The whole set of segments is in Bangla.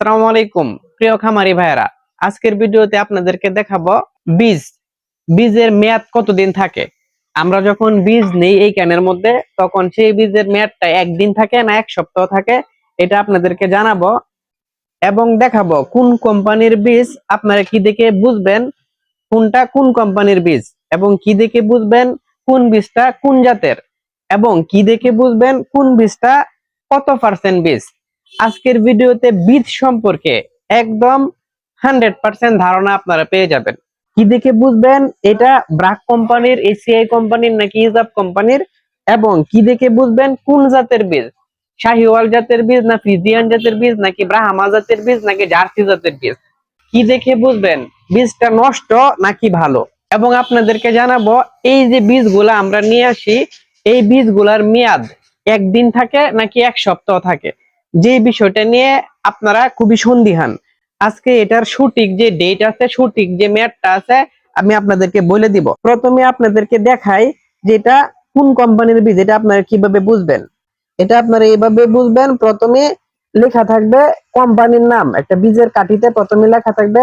সালামু আলাইকুম, প্রিয় খামারি ভাইয়েরা। আজকের ভিডিওতে আপনাদেরকে দেখাবো বীজ। বীজের মেয়াদ কতদিন থাকে? আমরা যখন বীজ নেই এই ক্যানের মধ্যে, তখন সেই বীজের মেয়াদটা একদিন থাকে না এক সপ্তাহ থাকে, এটা আপনাদেরকে জানাব এবং দেখাবো কোন কোম্পানির বীজ আপনারা কি দেখে বুঝবেন, কোনটা কোন কোম্পানির বীজ এবং কি দেখে বুঝবেন, কোন বীজটা কোন জাতের এবং কি দেখে বুঝবেন, কোন বীজটা কত পার্সেন্ট বীজ। আজকের ভিডিওতে বীজ সম্পর্কে একদম হান্ড্রেড পার্সেন্ট ধারণা আপনারা পেয়ে যাবেন। কি দেখে বুঝবেন? এটা ব্রাক কোম্পানির, এসিআই কোম্পানির নাকি ইজাব কোম্পানির? এবং কি দেখে বুঝবেন? কোন জাতের বীজ? শাহিওয়াল জাতের বীজ না ফিজিয়ান জাতের বীজ নাকি ব্রাহ্মা জাতের বীজ নাকি জার্সি জাতের বীজ? কি দেখে বুঝবেন? বীজটা নষ্ট নাকি ভালো? এবং আপনাদেরকে জানাব, এই যে বীজগুলা আমরা নিয়ে আসি, এই বীজগুলার মেয়াদ একদিন থাকে নাকি এক সপ্তাহ থাকে? যে বিষয়টা নিয়ে আপনারা খুবই সন্দিহান আজকে এটার সঠিক যে ডেট আছে, সঠিক যে মেয়াদটা আছে, আমি আপনাদেরকে বলে দিব। প্রথমে আপনাদেরকে দেখাই যে এটা কোন কোম্পানির বীজ, এটা আপনারা কীভাবে বুঝবেন? এটা আপনারা এইভাবে বুঝবেন, প্রথমে লেখা থাকবে কোম্পানির নাম। একটা বীজের কাঠিতে প্রথমে লেখা থাকবে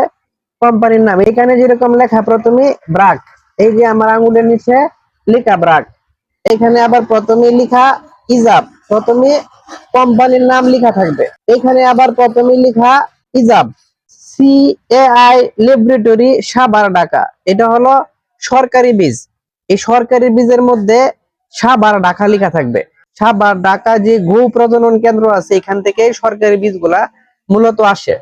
কোম্পানির নাম। এখানে যেরকম লেখা, প্রথমে ব্রাক এই যে আমার আঙুলের নিচে লেখা ব্রাক এখানে আবার প্রথমে লেখা ইজাব। প্রথমে কোম্পানির নাম লেখা থাকবে। এখানে আবার প্রথমে লেখা ইজাব C A I laboratory Savar Dhaka. এটা হলো সরকারি বীজ। এই সরকারি বীজের মধ্যে সাভার ঢাকা লেখা থাকবে। সাভার ঢাকা যে গো প্রজনন কেন্দ্র আছে, এখান থেকে সরকারি বীজগুলা মূলত আসে।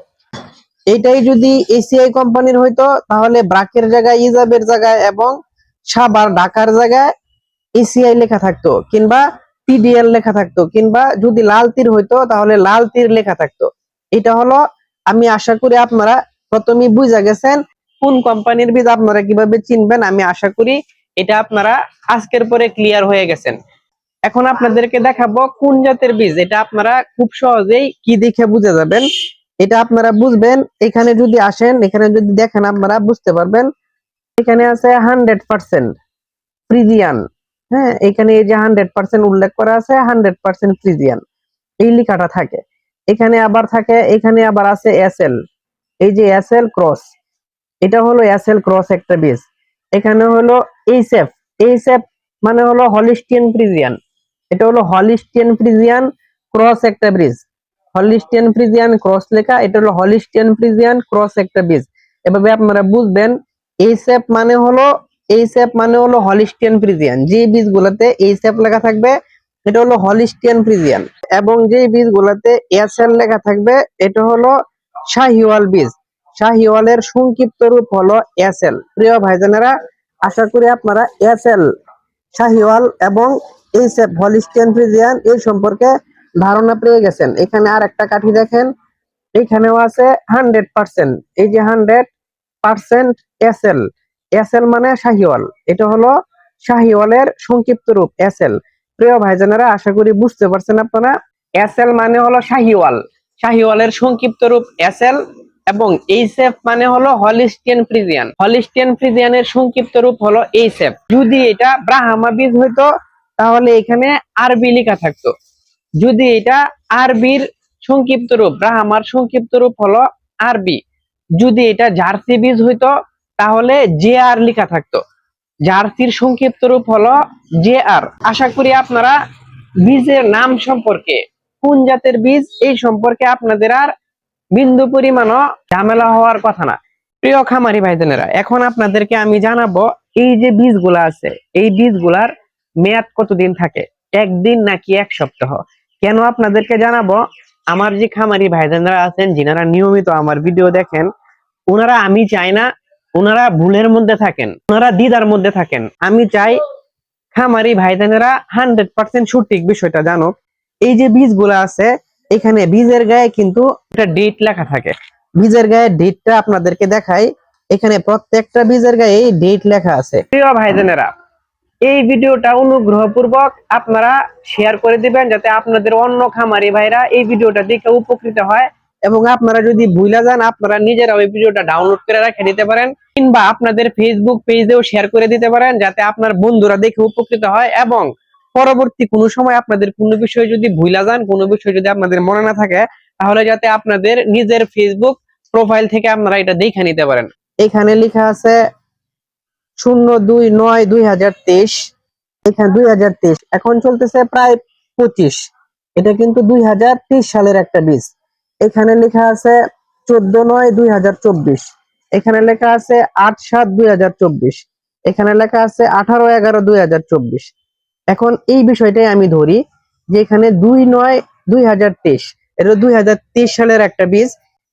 এটাই যদি এসিআই কোম্পানির হইতো, তাহলে ব্রাকের জায়গায় ইজাবের জায়গায় এবং সাভার ঢাকার জায়গায় এসিআই লেখা থাকতো। কিংবা পিডিএল লেখা থাকতো, কিংবা যদি লাল তীর হইতো, তাহলে লাল তীর লেখা থাকতো। এটা হলো, আমি আশা করি আপনারা প্রথমেই বুঝা গেছেন কোন কোম্পানির বীজ আপনারা কীভাবে চিনবেন, আমি আশা করি এটা আপনারা আজকের পরে ক্লিয়ার হয়ে গেছেন। এখন আপনাদেরকে দেখাবো কোন জাতের বীজ, এটা আপনারা খুব সহজেই কি দেখে বুঝে যাবেন। এটা আপনারা বুঝবেন, এখানে যদি আসেন, এখানে যদি দেখেন, আপনারা বুঝতে পারবেন। এখানে আছে হান্ড্রেড পার্সেন্ট ফ্রিজিয়ান হ্যাঁ এখানে এই যে হান্ড্রেড পার্সেন্ট উল্লেখ করা আছে হান্ড্রেড পার্সেন্ট ফ্রিজিয়ান এই লেখাটা থাকে। এখানে আবার থাকে, এখানে আবার আছে এসএল এই যে এসএল ক্রস এটা হলো এসএল ক্রস একটা বীজ এখানে হলো এইসএফ এইসএফ মানে হলো হলিস্টিয়ান ফ্রিজিয়ান এটা হলো হলিস্টিয়ান ফ্রিজিয়ান ক্রস একটা ব্রিজ হলিস্টিয়ান ফ্রিজিয়ান ক্রস লেখা, এটা হলো হলিস্টিয়ান ফ্রিজিয়ান ক্রস একটা বীজ এভাবে আপনারা বুঝবেন এইসএফ মানে হলো এইসএফ মানে হলো হলিস্টিয়ান ফ্রিজিয়ান যে বীজগুলোতে এইসএফ লেখা থাকবে, এটা হলো হলিস্টিয়ান ফ্রিজিয়ান এবং যে বীজগুলোতে এসএল লেখা থাকবে, এটা হলো শাহিওয়াল বীজ। শাহিওয়ালের সংক্ষিপ্ত রূপ হলো এসএল প্রিয় ভাইজানেরা, আশা করি আপনারা এসএল শাহিওয়াল এবং এইসএফ হলিস্টিয়ান ফ্রিজিয়ান এই সম্পর্কে ধারণা পেয়ে গেছেন। এখানে আর একটা কাঠি দেখেন, এখানেও আছে হান্ড্রেড পার্সেন্ট এই যে হান্ড্রেড পার্সেন্ট এসএল এসএল মানে শাহিওয়াল। এটা হলো শাহিওয়ালের সংক্ষিপ্ত রূপ এসএল প্রিয় ভাইজানেরা, আশা করি বুঝতে পারছেন আপনারা। এসএল মানে হলো শাহিওয়াল। শাহিওয়ালের সংক্ষিপ্ত রূপ এসএল এবং এইসেফ মানে হলো হলিস্টিয়ান ফ্রিজিয়ান। হলিস্টিয়ান ফ্রিজিয়ানের সংক্ষিপ্ত রূপ হলো এইসেফ যদি এটা ব্রাহ্মা বীজ হইতো, তাহলে এখানে আরবি লেখা থাকতো। যদি এটা আরবির সংক্ষিপ্ত রূপ, ব্রাহ্মার সংক্ষিপ্ত রূপ হলো আরবি। যদি এটা জার্সি বীজ হইতো তাহলে জে আর লেখা থাকতো। জার্সির সংক্ষিপ্ত রূপ হলো জে আর। আশা করি আপনারা বীজের নাম সম্পর্কে, কোন জাতের বীজ, এই সম্পর্কে আপনাদের আর বিন্দু পরিমাণও ঝামেলা হওয়ার কথা না। প্রিয় খামারি ভাইজানেরা এখন আপনাদেরকে আমি জানাব এই যে বীজগুলা আছে, এই বীজগুলার মেয়াদ কতদিন থাকে? একদিন নাকি এক সপ্তাহ? কেন আপনাদেরকে জানাব? আমার যে খামারি ভাইজানরা আছেন, যিনারা নিয়মিত আমার ভিডিও দেখেন, ওনারা আমি চাই না ওনারা ভুলের মধ্যে থাকেন, ওনারা দিদার মধ্যে থাকেন। আমি চাই খামারি ভাইজানেরা হান্ড্রেড পার্সেন্ট সঠিক বিষয়টা জানুক। এই যে বীজগুলো আছে, এখানে বীজের গায়ে কিন্তু একটা ডেট লেখা থাকে। বীজের গায়ে ডেটটা আপনাদেরকে দেখাই। এখানে প্রত্যেকটা বীজের গায়ে ডেট লেখা আছে। প্রিয় ভাইজানেরা, এই ভিডিওটা অনুগ্রহপূর্বক আপনারা শেয়ার করে দিবেন যাতে আপনাদের অন্য খামারি ভাইরা এই ভিডিওটা দেখে উপকৃত হয়। এবং আপনারা যদি ভুলে যান, আপনারা নিজেরাও এই ভিডিওটা ডাউনলোড করে রেখে দিতে পারেন, কিংবা আপনাদের ফেসবুক পেজেও শেয়ার করে দিতে পারেন, যাতে আপনার বন্ধুরা দেখে উপকৃত হয় এবং পরবর্তী কোনো সময় আপনাদের কোনো বিষয়ে যদি ভুলা যান, কোনো বিষয় যদি আপনাদের মনে না থাকে, তাহলে যাতে আপনাদের নিজের ফেসবুক প্রোফাইল থেকে আপনারা এটা দেখে নিতে পারেন। এখানে লেখা আছে শূন্য দুই নয় দুই হাজার তেইশ। এখানে দুই হাজার তেইশ। এখন চলতেছে প্রায় পঁচিশ। এটা কিন্তু দুই হাজার তেইশ সালের একটা বীজ। এখানে লেখা আছে চোদ্দ নয় দুই হাজার চব্বিশ। এখানে লেখা আছে আট সাত দুই হাজার চব্বিশ। এখানে লেখা আছে আঠারো এগারো দুই হাজার চব্বিশ। এখন এই বিষয়টাই আমি ধরি যে এখানে দুই নয় দুই হাজার তেইশ। এটা দুই হাজার তেইশ সালের একটা বীজ।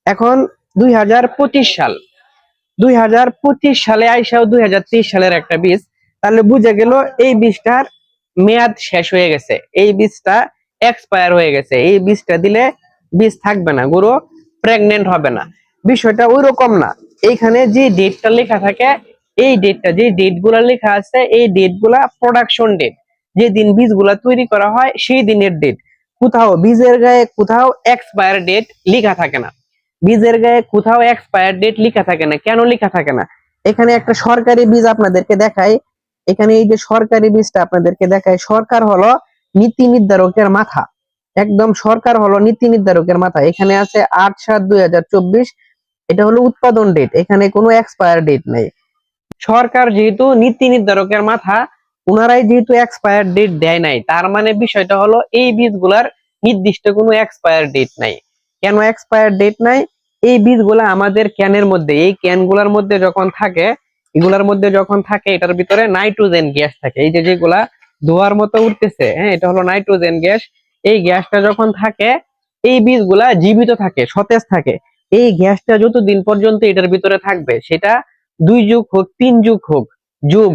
এখন দুই হাজার পঁচিশ সাল। দুই হাজার পঁচিশ সালে আইসাও দুই হাজার তেইশ সালের একটা বীজ। তাহলে বুঝে গেল এই বীজটার মেয়াদ শেষ হয়ে গেছে। এই বীজটা এক্সপায়ার হয়ে গেছে। এই বীজটা দিলে বীজ থাকবে না, গরু প্রেগনেন্ট হবে না। বিষয়টা ওই রকম না। এইখানে যে ডেটটা লেখা থাকে, এই ডেটটা যে ডেটগুলা লেখা আছে, এই ডেটগুলা প্রোডাকশন ডেট যে দিন বীজগুলা তৈরি করা হয়, সেই দিনের ডেট কোথাও বীজের গায়ে কোথাও এক্সপায়ার ডেট লেখা থাকে না। বীজের গায়ে কোথাও এক্সপায়ার ডেট লেখা থাকে না। কেন লেখা থাকে না? এখানে একটা সরকারি বীজ আপনাদেরকে দেখাই। এখানে এই যে সরকারি বীজটা আপনাদেরকে দেখায় সরকার হলো নীতি নির্ধারকের মাথা। একদম সরকার হলো নীতি নির্ধারকের মাথা এখানে আছে আট সাত দুই এটা হলো উৎপাদন ডেট এখানে কোনো এক্সপায়ার ডেট নেই। সরকার যেহেতু নীতি নির্ধারকের মাথা ওনারাই যেহেতু এক্সপায়ার ডেট দেয় নাই, তার মানে বিষয়টা হলো এই বীজগুলার নির্দিষ্ট কোনো এক্সপায়ার ডেট নাই। কেন এক্সপায়ার ডেট নাই? এই বীজগুলা আমাদের ক্যানের মধ্যে, এই ক্যানগুলার মধ্যে যখন থাকে, এগুলার মধ্যে যখন থাকে, এটার ভিতরে নাইট্রোজেন গ্যাস থাকে। এই যে যেগুলা ধোয়ার মতো উঠতেছে হ্যাঁ এটা হলো নাইট্রোজেন গ্যাস এই গ্যাসটা যখন থাকে, এই বীজগুলা জীবিত থাকে, সতেজ থাকে। এই গ্যাসটা যতদিন পর্যন্ত এটার ভিতরে থাকবে, সেটা দুই যুগ হোক, তিন যুগ হোক, যুগ,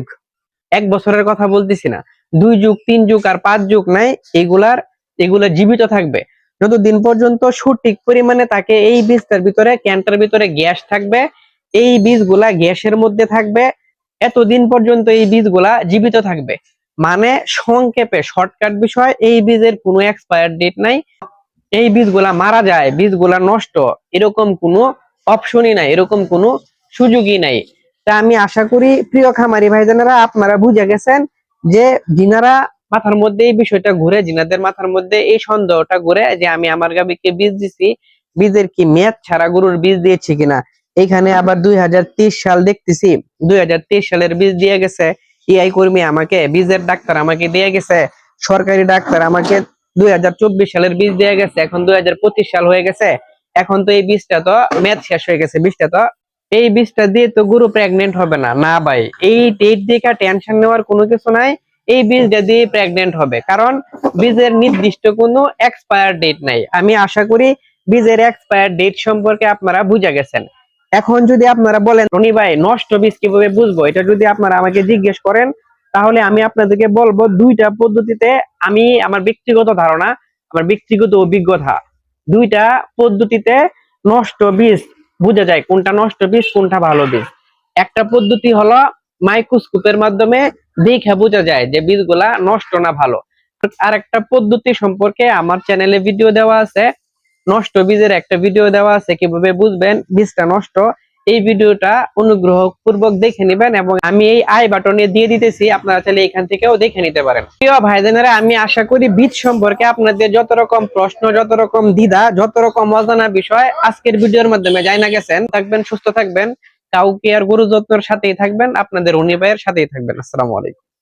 এক বছরের কথা বলতেছি না, দুই যুগ, তিন যুগ আর পাঁচ যুগ নাই, এগুলার, এগুলা জীবিত থাকবে। যতদিন পর্যন্ত সঠিক পরিমাণে তাকে এই বীজটার ভিতরে, ক্যান্টার ভিতরে গ্যাস থাকবে, এই বীজগুলা গ্যাসের মধ্যে থাকবে, এতদিন পর্যন্ত এই বীজগুলা জীবিত থাকবে। মানে সংক্ষেপে শর্টকাট বিষয়, এই বীজের কোনো এক্সপায়ার ডেট নাই। এই বীজগুলা মারা যায়, বীজগুলা নষ্ট, এরকম কোনো অপশনই নাই, এরকম কোনো সুযোগই নাই। তা আমি আশা করি, প্রিয় খামারি ভাইজানেরা, আপনারা বুঝে গেছেন যে যিনারা মাথার মধ্যে এই বিষয়টা ঘুরে, যিনাদের মাথার মধ্যে এই সন্দেহটা ঘুরে যে আমি আমার গাবিকে বীজ দিছি, বীজের কি মেয়াদ ছাড়া গরুর বীজ দিয়েছি কিনা। এখানে আবার দুই সাল দেখতেছি, দুই হাজার তেইশ সালের বীজ দিয়ে গেছে। ইআই কর্মী আমাকে বীজের ডাক্তার আমাকে দিয়ে গেছে, সরকারি ডাক্তার আমাকে দুই হাজার চব্বিশ সালের বীজ দিয়ে গেছে, এখন দুই হাজার পঁচিশ সাল হয়ে গেছে, এখন তো এই বীজটা তো মেয়াদ শেষ হয়ে গেছে, বীজটা তো, এই বীজটা দিয়ে তো গরু প্রেগনেন্ট হবে না না ভাই, এই ডেট দেখে টেনশন নেওয়ার কোনো কিছু নাই, এই বীজটা দিয়ে প্রেগনেন্ট হবে, কারণ বীজের নির্দিষ্ট কোনো এক্সপায়ার ডেট নাই, আমি আশা করি বীজের এক্সপায়ার ডেট সম্পর্কে আপনারা বুঝে গেছেন। এখন যদি আপনারা বলেন, রনি ভাই, নষ্ট বীজ কীভাবে বুঝব? এটা যদি আপনারা আমাকে জিজ্ঞেস করেন, তাহলে আমি আপনাদেরকে বলব দুইটা পদ্ধতিতে আমি আমার ব্যক্তিগত ধারণা, আমার ব্যক্তিগত অভিজ্ঞতা, দুইটা পদ্ধতিতে নষ্ট বীজ বোঝা যায়, কোনটা নষ্ট বীজ, কোনটা ভালো বীজ। একটা পদ্ধতি হলো মাইক্রোস্কোপের মাধ্যমে দেখে বোঝা যায় যে বীজগুলা নষ্ট না ভালো। আর একটা পদ্ধতি সম্পর্কে আমার চ্যানেলে ভিডিও দেওয়া আছে নষ্ট বীজের একটা ভিডিও দেওয়া আছে, কীভাবে বুঝবেন? বীজটা নষ্ট। এই ভিডিওটা অনুগ্রহ পূর্বক দেখে নেবেন এবং আমি এই আই বাটনে দিয়ে দিতেছি, আপনারা চাইলে এখান থেকেও দেখে নিতে পারেন। প্রিয় ভাইজানেরা, আমি আশা করি বীজ সম্পর্কে আপনাদের যত রকম প্রশ্ন যত রকম দ্বিধা যত রকম অজানা বিষয় আজকের ভিডিওর মাধ্যমে যাই না গেছেন। থাকবেন, সুস্থ থাকবেন। কাউকে আর গরু যত্নের সাথেই থাকবেন, আপনাদের উনি সাথেই থাকবেন। আসসালামু আলাইকুম।